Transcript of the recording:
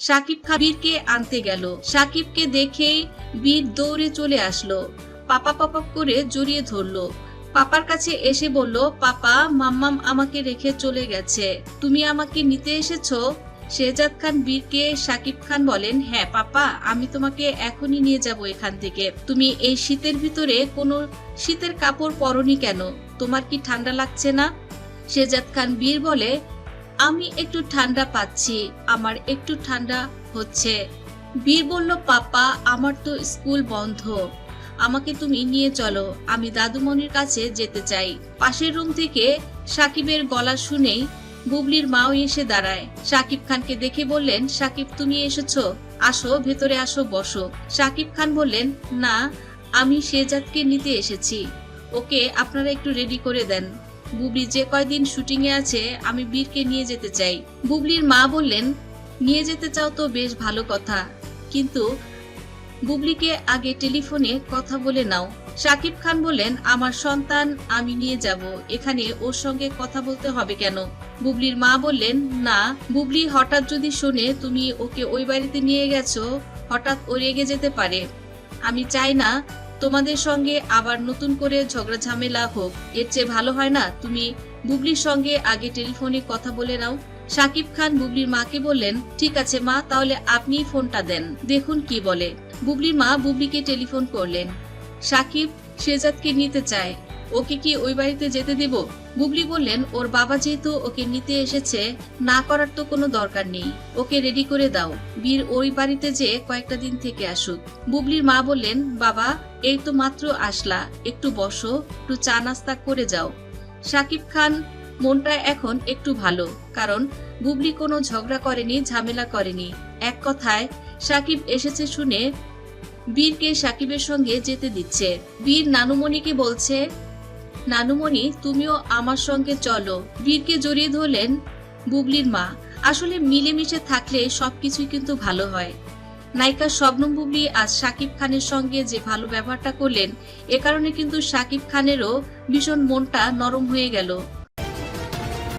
সাকিব খান বীরকে আনতে গেল। সাকিবকে দেখেই বীর দৌড়ে চলে আসলো। পাপা পাপা করে জড়িয়ে ধরলো। পাপার কাছে এসে বলল, পাপা, মাম্মাম আমাকে রেখে চলে গেছে। তুমি আমাকে নিতে এসেছ? শেহজাদ খান বীরকে সাকিব খান বলেন হ্যাঁ পাপা, আমি তোমাকে এখনই নিয়ে যাব এখান থেকে। তুমি এই শীতের ভিতরে কোনো শীতের কাপড় পরনি কেন? তোমার কি ঠান্ডা লাগছে না? শেহজাদ খান বীর বলে আমি একটু ঠান্ডা পাচ্ছি, আমার একটু ঠান্ডা হচ্ছে। বীর বলল, পাপা, আমার তো স্কুল বন্ধ। আমাকে তুমি নিয়ে চলো, আমি দাদুমণির কাছে যেতে চাই। পাশের রুম থেকে সাকিবের গলা শুনেই বুবলির মাও এসে দাঁড়ায়। সাকিব খানকে দেখে বললেন, সাকিব, তুমি এসেছ? আসো, ভেতরে আসো, বসো। সাকিব খান বললেন, না, আমি শেজাদকে নিতে এসেছি। ওকে আপনারা একটু রেডি করে দেন। বুবলি, যে কয়দিন শুটিং এ আছে, আমি বীরকে নিয়ে যেতে চাই। বুবলির মা বললেন, নিয়ে যেতে চাও তো বেশ ভালো কথা, কিন্তু বুবলিকে আগে টেলিফোনে কথা বলে নাও। সাকিব খান বললেন, আমার সন্তান, আমি নিয়ে যাব। এখানে ওর সঙ্গে কথা বলতে হবে কেন? বুবলির মা বললেন, না, বুবলি হঠাৎ যদি শোনে তুমি ওকে ওই বাড়িতে নিয়ে গেছো, হঠাৎ ও রেগে যেতে পারে। আমি চাই না তোমাদের সঙ্গে আবার নতুন করে ঝগড়া ঝামেলা হোক, এর চেয়ে ভালো হয় না? তুমি বুবলির সঙ্গে আগে টেলিফোনে কথা বলে নাও। সাকিব খান বুবলির মাকে বললেন, ঠিক আছে মা, তাহলে আপনি ফোনটা দেন। দেখুন কি বলে। বুবলির মা বুবলিকে টেলিফোন করলেন, সাকিব, শেজাদকে নিতে চায়। ওকে কি ওই বাড়িতে যেতে দেব? বুবলি বললেন, ওর বাবা যেহেতু ওকে নিতে এসেছে, না করার তো কোনো দরকার নেই। ওকে রেডি করে দাও। বীর ওই বাড়িতে যে কয়েকটা দিন থেকে আসুক। বুবলির মা বললেন, বাবা, এই তো মাত্র আসলা। একটু বসো, একটু চা নাস্তা করে যাও। সাকিব খান, মনটা এখন একটু ভালো, কারণ বুবলি কোনো ঝগড়া করেনি, ঝামেলা করেনি। এক কথায়, সাকিব এসেছে শুনে বীরকে সাকিবের সঙ্গে যেতে দিচ্ছে। বীর নানুমণিকে বলছে নানুমণি, তুমিও আমার সঙ্গে চলো। বীরকে জড়িয়ে ধরলেন বুবলির মা। আসলে মিলেমিশে থাকলে সবকিছুই কিন্তু ভালো হয়। নায়িকা শবনম বুবলি আজ সাকিব খানের সঙ্গে যে ভালো ব্যবহারটা করলেন, এ কারণে কিন্তু শাকিব খানেরও ভীষণ মনটা নরম হয়ে গেল।